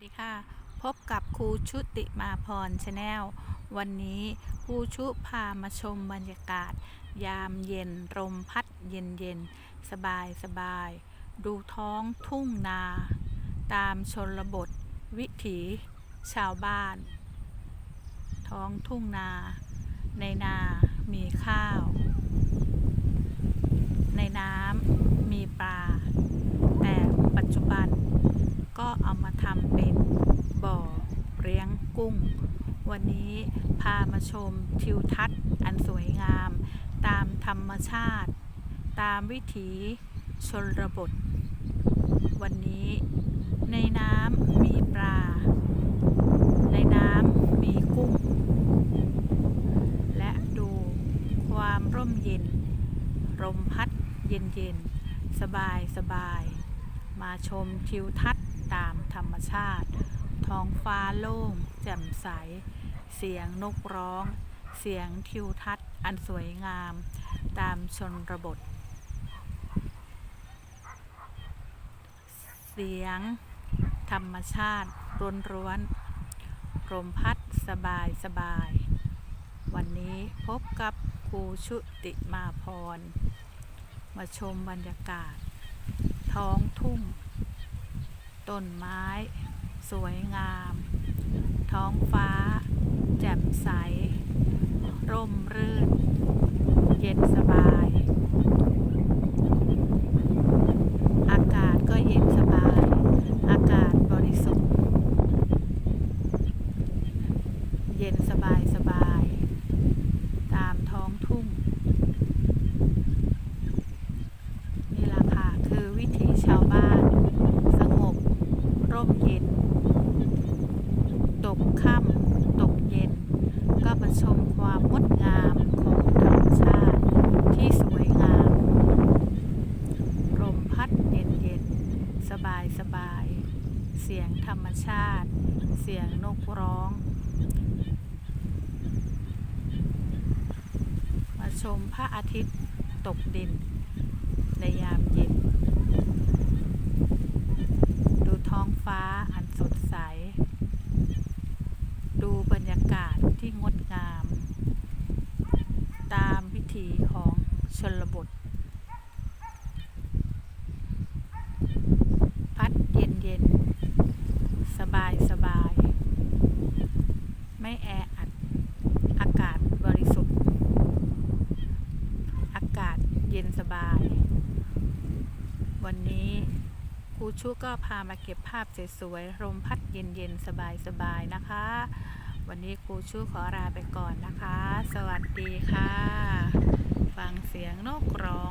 สดีค่ะ พบกับครูชุติมาพรชาแนลวันนี้ครูชุพามาชมบรรยากาศ ยามเย็นลมพัดเย็นเย็นสบายสบาย ดูท้องทุ่งนา ตามชนบท วิถีชาวบ้าน ท้องทุ่งนา ในนามีข้าว ในน้ำมีปลา แต่ปัจจุบัน เอามาทำเป็นบ่อเลี้ยงกุ้ง วันนี้พามาชมทิวทัศน์อันสวยงาม ตามธรรมชาติ ตามวิถีชนบท วันนี้ในน้ำมีปลา ในน้ำมีกุ้ง และดูความร่มเย็นลมพัดเย็นเย็นๆสบายสบาย มาชมทิวทัศน์ ตามธรรมชาติ ท้องฟ้าโล่ง แจ่มใส เสียงนกร้อง เสียงทิวทัศน์ อันสวยงาม ตามชนระบท เสียง ธรรมชาติร้นร้วนลมพัดสบายสบาย วันนี้พบกับครูชุติมาพร มาชมบรรยากาศ ท้องทุ่ง ต้นไม้ สวยงาม ท้องฟ้า แจ่มใส ร่มรื่น เย็นสบาย อากาศก็เย็นสบาย อากาศบริสุทธิ์ เย็นสบายสบาย ตามท้องทุ่ง นี่แหละค่ะ คือวิถีชาวบ้าน สงบ ร่มเย็น ตกค่ำตกเย็น ก็มาชมความ งดงามของธรรมชาติที่สวยงามลมพัดเย็นเย็นสบายสบาย เสียงธรรมชาติ เสียงนกร้อง มาชมพระอาทิตย์ตกดินในยามเย็น ดูท้องฟ้าอันสดใส ดูบรรยากาศที่งดงาม ตามวิถีของ ชนบท พัดเย็นเย็น สบายสบาย ไม่แออัด อากาศบริสุทธิ์ อากาศเย็นสบาย วันนี้ครูชูก็พามาเก็บภาพสวยๆลมพัดเย็นๆ สบายๆ นะคะ วันนี้ครูชูขอลาไปก่อนนะคะ สวัสดีค่ะ นอกกรอ